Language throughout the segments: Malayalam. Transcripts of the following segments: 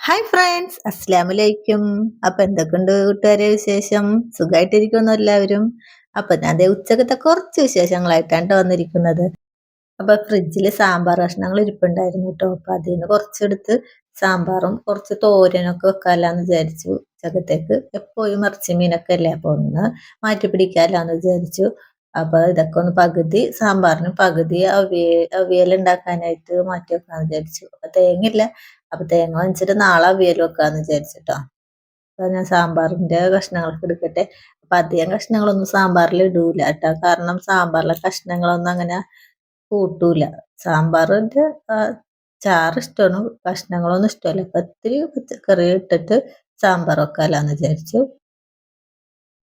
ഹായ് ഫ്രണ്ട്സ് അസ്സലാമലൈക്കും അപ്പൊ എന്തൊക്കെയുണ്ട് കൂട്ടുകാരെ വിശേഷം? സുഖമായിട്ടിരിക്കുന്നു എല്ലാവരും. അപ്പൊ ഞാൻ ദേ ഉച്ചക്കത്തെ കുറച്ച് വിശേഷങ്ങളായിട്ടാണ് വന്നിരിക്കുന്നത്. അപ്പൊ ഫ്രിഡ്ജിൽ സാമ്പാർ കഷ്ണങ്ങൾ ഇരിപ്പുണ്ടായിരുന്നു കേട്ടോ. അപ്പൊ അതിൽ നിന്ന് കുറച്ചെടുത്ത് സാമ്പാറും കുറച്ച് തോരനൊക്കെ വെക്കാലാന്ന് വിചാരിച്ചു ഉച്ചക്കത്തേക്ക്. എപ്പോഴും ഇറച്ചി മീനൊക്കെ അല്ലേ? അപ്പൊ ഒന്ന് മാറ്റി പിടിക്കാലാന്ന് വിചാരിച്ചു. അപ്പൊ ഇതൊക്കെ ഒന്ന് പകുതി സാമ്പാറിന് പകുതി അവിയ അവിയൽ ഉണ്ടാക്കാനായിട്ട് മാറ്റി വെക്കാന്ന് വിചാരിച്ചു. അപ്പൊ തേങ്ങയില്ല അപ്പൊ തേങ്ങ വെച്ചിട്ട് നാളെ അവിയൽ വെക്കാന്ന് വിചാരിച്ചിട്ടോ. അപ്പൊ ഞാൻ സാമ്പാറിന്റെ കഷ്ണങ്ങളൊക്കെ എടുക്കട്ടെ. അപ്പൊ അധികം കഷ്ണങ്ങളൊന്നും സാമ്പാറിൽ ഇടൂല കേട്ടോ. കാരണം സാമ്പാറിലെ കഷ്ണങ്ങളൊന്നും അങ്ങനെ കൂട്ടൂല. സാമ്പാറിന്റെ ചാറ് ഇഷ്ടമാണ് കഷ്ണങ്ങളൊന്നും ഇഷ്ടമല്ല അപ്പൊ ഇത്തിരി പച്ചക്കറി ഇട്ടിട്ട് സാമ്പാർ വെക്കാലാന്ന് വിചാരിച്ചു.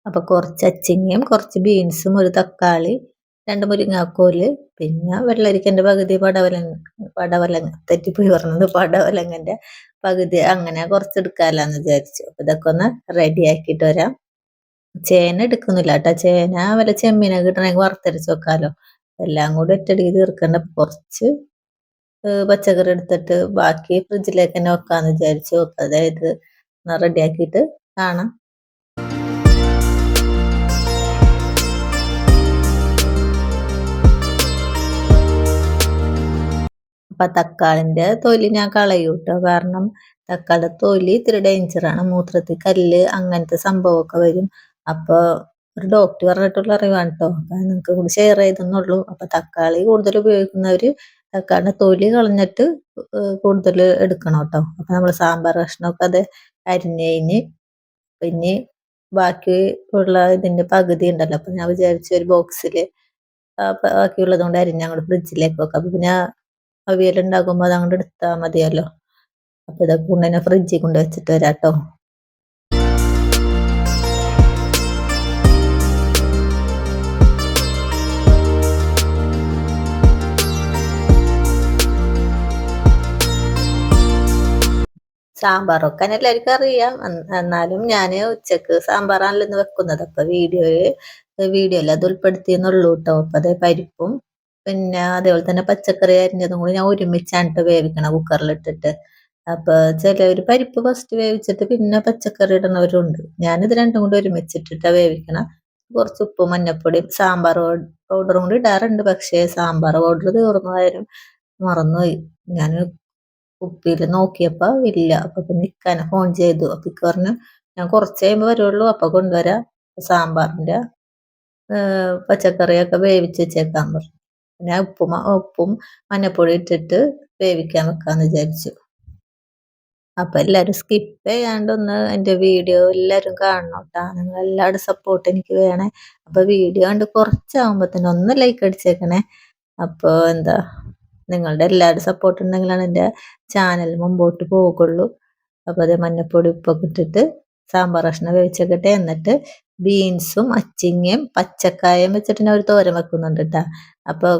അപ്പൊ കുറച്ച് അച്ചിങ്ങയും കുറച്ച് ബീൻസും ഒരു തക്കാളി രണ്ട് മുരിങ്ങാക്കോൽ പിന്നെ വെള്ളരിക്കന്റെ പകുതി പടവലങ്ങ പടവലങ്ങ തെറ്റിപ്പോയി പറഞ്ഞത് പടവലങ്ങന്റെ പകുതി അങ്ങനെ കുറച്ച് എടുക്കാലാന്ന് വിചാരിച്ചു ഇതൊക്കെ ഒന്ന് റെഡി ആക്കിയിട്ട് വരാം. ചേന എടുക്കുന്നില്ല കേട്ടോ. ചേന വല്ല ചെമ്മീനെ കിട്ടണമെങ്കിൽ വറുത്തരച്ച് വെക്കാലോ. എല്ലാം കൂടി ഒറ്റടിക്ക് തീർക്കേണ്ട. കുറച്ച് പച്ചക്കറി എടുത്തിട്ട് ബാക്കി ഫ്രിഡ്ജിലേക്ക് തന്നെ വെക്കാന്ന് വിചാരിച്ചു. അതായത് റെഡി ആക്കിയിട്ട് കാണാം. അപ്പൊ തക്കാളിന്റെ തൊലി ഞാൻ കളയും കേട്ടോ കാരണം തക്കാളി തൊലി ഇത്തിരി ഡേഞ്ചറാണ് മൂത്രത്തിൽ കല്ല് അങ്ങനത്തെ സംഭവമൊക്കെ വരും. അപ്പോൾ ഒരു ഡോക്ടർ പറഞ്ഞിട്ടുള്ള അറിവാണ് കേട്ടോ നിങ്ങൾക്ക് കൂടി ഷെയർ ചെയ്തെന്നുള്ളൂ. അപ്പൊ തക്കാളി കൂടുതൽ ഉപയോഗിക്കുന്നവര് തക്കാളിന്റെ തൊലി കളഞ്ഞിട്ട് കൂടുതൽ എടുക്കണം കേട്ടോ അപ്പൊ നമ്മൾ സാമ്പാർ കഷ്ണമൊക്കെ അത് അരിഞ്ഞ് പിന്നെ ബാക്കി ഉള്ള ഇതിന്റെ പകുതി ഉണ്ടല്ലോ. അപ്പൊ ഞാൻ വിചാരിച്ചു ഒരു ബോക്സിൽ ബാക്കിയുള്ളത് കൊണ്ട് അരിഞ്ഞ് അങ്ങോട്ട് ഫ്രിഡ്ജിലേക്ക് വെക്കാം. അപ്പൊ പിന്നെ അവിയലുണ്ടാക്കുമ്പോൾ അത് അങ്ങോട്ട് എടുത്താൽ മതിയല്ലോ അപ്പോൾ ഇതൊക്കെ കൊണ്ടുതന്നെ ഫ്രിഡ്ജിൽ കൊണ്ട് വെച്ചിട്ട് വരാം കേട്ടോ സാമ്പാറൊക്കെ എല്ലാവർക്കും അറിയാം. എന്നാലും ഞാൻ ഉച്ചയ്ക്ക് സാമ്പാറാണല്ലോ ഇന്ന് വെക്കുന്നത്. അപ്പൊ വീഡിയോയിൽ വീഡിയോയിൽ അത് ഉൾപ്പെടുത്തിയെന്നുള്ളൂ കേട്ടോ അപ്പൊ അതേ പരിപ്പും പിന്നെ അതേപോലെ തന്നെ പച്ചക്കറി അരിഞ്ഞതും കൂടി ഞാൻ ഒരുമിച്ചാണ് വേവിക്കണം കുക്കറിലിട്ടിട്ട് അപ്പൊ ചിലവര് പരിപ്പ് ഫസ്റ്റ് വേവിച്ചിട്ട് പിന്നെ പച്ചക്കറി ഇടുന്നവരുണ്ട് ഞാനിത് രണ്ടും കൂടി ഒരുമിച്ചിട്ടിട്ടാ വേവിക്കണം. കുറച്ച് ഉപ്പ് മഞ്ഞപ്പൊടി സാമ്പാർ പൗഡറും കൂടി ഇടാറുണ്ട്. പക്ഷേ സാമ്പാർ പൗഡർ തീർന്നതായാലും മറന്നുപോയി. ഞാൻ കുപ്പിയിൽ നോക്കിയപ്പോ ഇല്ല. അപ്പൊ പിന്നെ ഇക്കാനെ ഫോൺ ചെയ്തു. അപ്പൊ ഇക്ക പറഞ്ഞു ഞാൻ കുറച്ച് കഴിയുമ്പോൾ വരുള്ളൂ. അപ്പൊ കൊണ്ടുവരാം. സാമ്പാറിന്റെ പച്ചക്കറിയൊക്കെ വേവിച്ച് വെച്ചേക്കാൻ പറഞ്ഞു. ഞാൻ ഉപ്പും ഉപ്പും മഞ്ഞപ്പൊടി ഇട്ടിട്ട് വേവിക്കാൻ വെക്കാന്ന് വിചാരിച്ചു. അപ്പൊ എല്ലാരും സ്കിപ്പ് ചെയ്യാണ്ട് ഒന്ന് എന്റെ വീഡിയോ എല്ലാരും കാണണം കേട്ടാ നിങ്ങൾ എല്ലാവരുടെ സപ്പോർട്ട് എനിക്ക് വേണേ. അപ്പൊ വീഡിയോ കണ്ട് കുറച്ചാവുമ്പോ തന്നെ ഒന്ന് ലൈക്ക് അടിച്ചേക്കണേ. അപ്പോൾ എന്താ നിങ്ങളുടെ എല്ലാവരുടെ സപ്പോർട്ട് ഉണ്ടെങ്കിലാണ് എന്റെ ചാനൽ മുമ്പോട്ട് പോകുള്ളൂ അപ്പോൾ അതേ മഞ്ഞപ്പൊടി ഉപ്പൊക്കെ ഇട്ടിട്ട് സാമ്പാർ കഷ്ണം വേവിച്ചേക്കട്ടെ. എന്നിട്ട് ബീൻസും അച്ചിങ്ങയും പച്ചക്കായും വെച്ചിട്ട് ഞാൻ ഒരു തോരൻ വെക്കുന്നുണ്ട് കേട്ടാ അപ്പൊ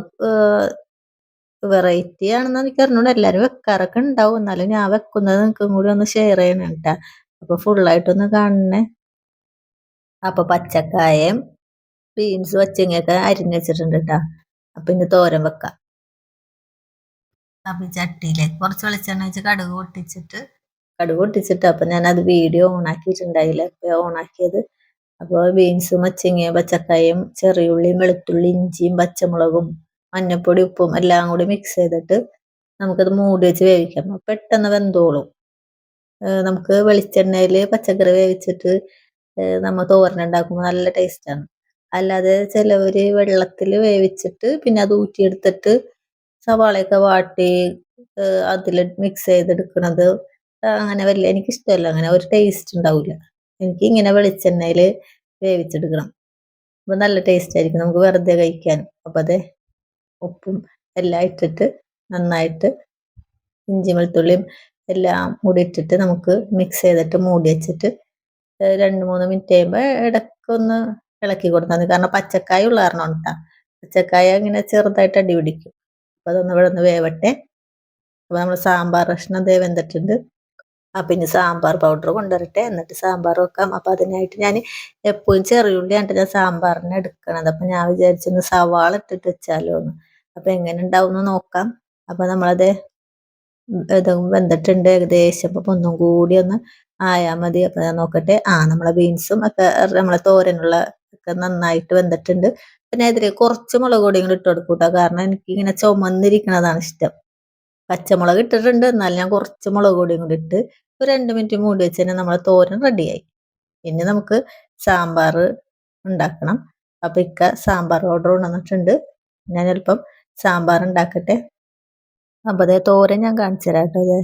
വെറൈറ്റി ആണെന്ന് എനിക്ക് അറിഞ്ഞൂടാ. എല്ലാരും വെക്കാറൊക്കെ ഉണ്ടാവും. എന്നാലും ഞാൻ വെക്കുന്നത് നിങ്ങൾക്കും കൂടി ഒന്ന് ഷെയർ ചെയ്യണം അപ്പൊ ഫുള്ളായിട്ടൊന്ന് കാണണേ. അപ്പൊ പച്ചക്കായയും ബീൻസും അച്ചിങ്ങയൊക്കെ അരിഞ്ഞ് വെച്ചിട്ടുണ്ട് കേട്ടാ അപ്പൊ ഇനി തോരൻ വെക്കാം. അപ്പൊ ചട്ടിയിലേക്ക് കുറച്ച് വെളിച്ചെണ്ണ വെച്ച് കടുക് പൊട്ടിച്ചിട്ട് കടുക് പൊട്ടിച്ചിട്ട് അപ്പൊ ഞാൻ അത് വീഡിയോ ഓൺ ആക്കിയത് അപ്പോൾ ബീൻസും മച്ചിങ്ങയും പച്ചക്കായും ചെറിയുള്ളിയും വെളുത്തുള്ളി ഇഞ്ചിയും പച്ചമുളകും മഞ്ഞപ്പൊടി ഉപ്പും എല്ലാം കൂടി മിക്സ് ചെയ്തിട്ട് നമുക്കത് മൂടി വെച്ച് വേവിക്കാം. പെട്ടെന്ന് വെന്തോളും. നമുക്ക് വെളിച്ചെണ്ണയിൽ പച്ചക്കറി വേവിച്ചിട്ട് നമ്മൾ തോരനുണ്ടാക്കുമ്പോൾ നല്ല ടേസ്റ്റാണ് അല്ലാതെ ചിലവർ വെള്ളത്തിൽ വേവിച്ചിട്ട് പിന്നെ അത് ഊറ്റിയെടുത്തിട്ട് സവാളയൊക്കെ വാട്ടി അതിൽ മിക്സ് ചെയ്തെടുക്കണത് അങ്ങനെ വലിയ എനിക്കിഷ്ടമല്ല. അങ്ങനെ ഒരു ടേസ്റ്റ് ഉണ്ടാവില്ല എനിക്ക് ഇങ്ങനെ വെളിച്ചെണ്ണയിൽ വേവിച്ചെടുക്കണം. അപ്പോൾ നല്ല ടേസ്റ്റ് ആയിരിക്കും. നമുക്ക് വെറുതെ കഴിക്കാൻ. അപ്പോൾ അതെ ഉപ്പും എല്ലാം ഇട്ടിട്ട് നന്നായിട്ട് ഇഞ്ചി വെളുത്തുള്ളിയും എല്ലാം കൂടി ഇട്ടിട്ട് നമുക്ക് മിക്സ് ചെയ്തിട്ട് മൂടി വെച്ചിട്ട് രണ്ട് മൂന്ന് മിനിറ്റ് കഴിയുമ്പോൾ ഇടയ്ക്കൊന്ന് ഇളക്കി കൊടുത്താൽ മതി. കാരണം പച്ചക്കായ ഉള്ള കാരണം ഉണ്ടാ പച്ചക്കായ ഇങ്ങനെ ചെറുതായിട്ട് അടി പിടിക്കും. അപ്പോൾ അതൊന്ന് ഇവിടെ നിന്ന് വേവട്ടെ. അപ്പോൾ നമ്മൾ സാമ്പാർ കഷ്ണം ദേ വെന്തിട്ടുണ്ട്. അപ്പം പിന്നെ സാമ്പാർ പൗഡർ കൊണ്ടുവരട്ടെ. എന്നിട്ട് സാമ്പാർ വെക്കാം. അപ്പം അതിനായിട്ട് ഞാൻ എപ്പോഴും ചെറിയുള്ളിയാണ് ഞാൻ സാമ്പാറിന് എടുക്കണത്. അപ്പം ഞാൻ വിചാരിച്ചൊന്ന് സവാള ഇട്ടിട്ട് വെച്ചാലോ എന്ന് അപ്പം എങ്ങനെ ഉണ്ടാവും എന്ന് നോക്കാം. അപ്പം നമ്മളത് ഇതും വെന്തിട്ടുണ്ട് ഏകദേശം. അപ്പൊ ഒന്നും കൂടി ഒന്ന് ആയാൽ മതി. അപ്പൊ ഞാൻ നോക്കട്ടെ. ആ നമ്മളെ ബീൻസും ഒക്കെ നമ്മളെ തോരനുള്ള ഒക്കെ നന്നായിട്ട് വെന്തിട്ടുണ്ട്. പിന്നെ ഇതിൽ കുറച്ച് മുളക് പൊടിയും കൂടി ഇട്ട് കൊടുക്കൂട്ടോ. കാരണം എനിക്ക് ഇങ്ങനെ ചുമന്നിരിക്കണതാണ് ഇഷ്ടം. പച്ചമുളക് ഇട്ടിട്ടുണ്ട്. എന്നാലും ഞാൻ കുറച്ച് മുളക് പൊടിയും കൂടി ഇട്ട് ഒരു രണ്ട് മിനിറ്റ് മൂടി വെച്ച് തന്നെ നമ്മളെ തോരൻ റെഡിയായി പിന്നെ നമുക്ക് സാമ്പാർ ഉണ്ടാക്കണം. അപ്പം ഇക്ക സാമ്പാർ ഓർഡർ കൊണ്ടുവന്നിട്ടുണ്ട്. ഞാൻ ചിലപ്പം സാമ്പാർ ഉണ്ടാക്കട്ടെ? അപ്പം അതേ തോരൻ ഞാൻ കാണിച്ചു തരാം കേട്ടോ അതെ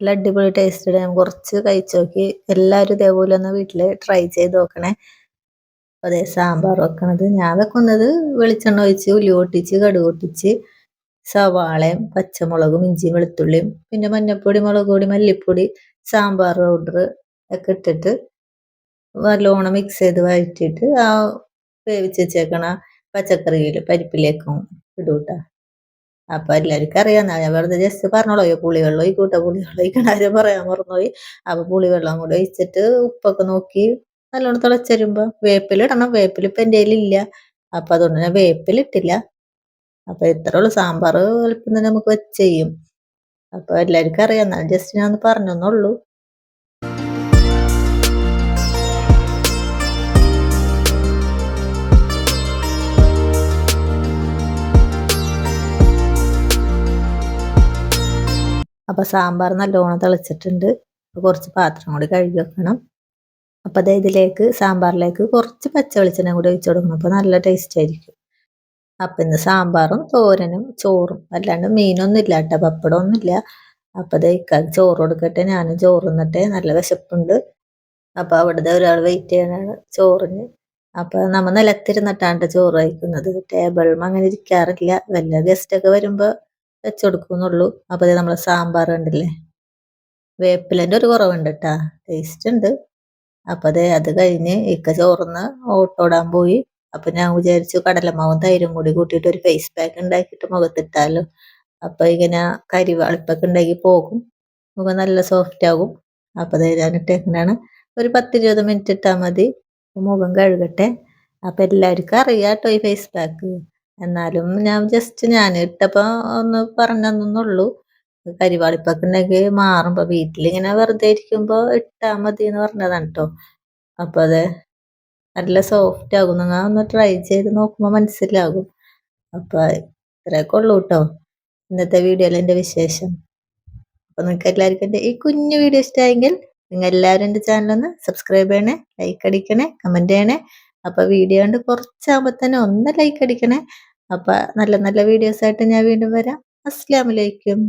നല്ല അടിപൊളി ടേസ്റ്റ് ഞാൻ കുറച്ച് കഴിച്ചു നോക്കി. എല്ലാവരും ഇതേപോലെ ഒന്ന് വീട്ടിൽ ട്രൈ ചെയ്ത് നോക്കണേ. അതേ സാമ്പാർ വെക്കണത്. ഞാൻ വെക്കുന്നത് വെളിച്ചെണ്ണ ഒഴിച്ച് ഉലി പൊട്ടിച്ച് കടുക് പൊട്ടിച്ച് സവാളയും പച്ചമുളകും ഇഞ്ചിയും വെളുത്തുള്ളിയും പിന്നെ മഞ്ഞൾപ്പൊടി മുളക് പൊടി മല്ലിപ്പൊടി സാമ്പാർ പൗഡർ ഒക്കെ ഇട്ടിട്ട് നല്ലോണം മിക്സ് ചെയ്ത് വഴറ്റിയിട്ട് ആ വേവിച്ച് വെച്ചേക്കണ പച്ചക്കറിയിൽ പരിപ്പിലേക്കും ഇടൂട്ട. അപ്പൊ എല്ലാവർക്കും അറിയാം ഞാൻ വെറുതെ ജസ്റ്റ് പറഞ്ഞോളൂ പുളിവെള്ളം ഈ കൂട്ട പുളിവെള്ളം ഈ പറയാൻ മറന്നുപോയി. അപ്പൊ പുളിവെള്ളം കൂടെ ഒഴിച്ചിട്ട് ഉപ്പൊക്കെ നോക്കി നല്ലോണം തിളച്ചരുമ്പോ വേപ്പിലിടണം. വേപ്പിൽ ഇപ്പൊ എന്റെ കയ്യിലില്ല. അപ്പൊ അതുകൊണ്ട് ഞാൻ വേപ്പിലിട്ടില്ല. അപ്പൊ ഇത്ര ഉള്ളു? സാമ്പാർ എളുപ്പം തന്നെ നമുക്ക് വെച്ച് ചെയ്യും അപ്പൊ എല്ലാവർക്കും അറിയാം. ജസ്റ്റ് ഞാൻ പറഞ്ഞൊന്നുള്ളൂ പറഞ്ഞെന്നുള്ളൂ അപ്പോൾ സാമ്പാർ നല്ലോണം തിളച്ചിട്ടുണ്ട്. കുറച്ച് പാത്രം കൂടി കഴുകി വെക്കണം. അപ്പോൾ അത് ഇതിലേക്ക് സാമ്പാറിലേക്ക് കുറച്ച് പച്ച വെളിച്ചെണ്ണ കൂടി ഒഴിച്ചു കൊടുക്കണം. അപ്പോൾ നല്ല ടേസ്റ്റ് ആയിരിക്കും. അപ്പം ഇന്ന് സാമ്പാറും തോരനും ചോറും. അല്ലാണ്ട് മീനൊന്നും ഇല്ല കേട്ടോ പപ്പടമൊന്നുമില്ല. അപ്പം അത് ചോറ് കൊടുക്കട്ടെ ഞാനും ചോറ് നിന്നിട്ട് നല്ല വിശപ്പുണ്ട്. അപ്പം അവിടുത്തെ ഒരാൾ വെയിറ്റ് ചെയ്യാനാണ് ചോറിന്. അപ്പം നമ്മൾ നിലത്തിരുന്നിട്ടാണ് ചോറ് കഴിക്കുന്നത്. ടേബിളും അങ്ങനെ ഇരിക്കാറില്ല. വല്ല ഗസ്റ്റൊക്കെ വരുമ്പോൾ വെച്ചു കൊടുക്കുന്നുള്ളൂ. അപ്പം നമ്മൾ സാമ്പാർ ഉണ്ടല്ലേ വേപ്പിലന്റെ ഒരു കുറവുണ്ട് കേട്ടാ ടേസ്റ്റ് ഉണ്ട്. അപ്പം അതെ അത് കഴിഞ്ഞ് ഇക്ക ചോറിന്ന് ഓട്ടോടാൻ പോയി. അപ്പൊ ഞാൻ വിചാരിച്ചു കടലമാവും തൈരും കൂടി കൂട്ടിയിട്ട് ഒരു ഫേസ് പാക്ക് ഉണ്ടാക്കിയിട്ട് മുഖത്തിട്ടാലോ. അപ്പൊ ഇങ്ങനെ കരിവാളിപ്പൊക്കെ ഉണ്ടാക്കി പോകും. മുഖം നല്ല സോഫ്റ്റ് ആകും. അപ്പൊ ഞാൻ ഇട്ടേക്കണാണ് ഒരു പത്തിരുപത് മിനിറ്റ് ഇട്ടാൽ മതി. മുഖം കഴുകട്ടെ. അപ്പൊ എല്ലാവർക്കും അറിയാം കേട്ടോ ഈ ഫേസ് പാക്ക് എന്നാലും ഞാൻ ജസ്റ്റ് ഞാൻ ഇട്ടപ്പോ ഒന്ന് പറഞ്ഞെന്നുള്ളൂ കരിവാളിപ്പൊക്കെ ഉണ്ടെങ്കിൽ മാറുമ്പോ വീട്ടിലിങ്ങനെ വെറുതെ ഇരിക്കുമ്പോ ഇട്ടാ മതി എന്ന് പറഞ്ഞതാണ് കേട്ടോ. അപ്പൊ അതെ നല്ല സോഫ്റ്റ് ആകും നിങ്ങൾ ഒന്ന് ട്രൈ ചെയ്ത് നോക്കുമ്പോൾ മനസ്സിലാകും. അപ്പോൾ ഇത്രയൊക്കെ ഉള്ളൂ കേട്ടോ ഇന്നത്തെ വീഡിയോയിൽ എന്റെ വിശേഷം. അപ്പോൾ നിങ്ങൾക്ക് എല്ലാവർക്കും എന്റെ ഈ കുഞ്ഞു വീഡിയോ ഇഷ്ടമായെങ്കിൽ നിങ്ങൾ എല്ലാവരും എന്റെ ചാനലൊന്ന് സബ്സ്ക്രൈബ് ചെയ്യണേ ലൈക്ക് അടിക്കണേ കമന്റ് ചെയ്യണേ. അപ്പോൾ വീഡിയോ കണ്ട് കുറച്ചാകുമ്പോൾ തന്നെ ഒന്ന് ലൈക്ക് അടിക്കണേ. അപ്പോൾ നല്ല നല്ല വീഡിയോസ് ആയിട്ട് ഞാൻ വീണ്ടും വരാം. അസ്സാം വലൈക്കും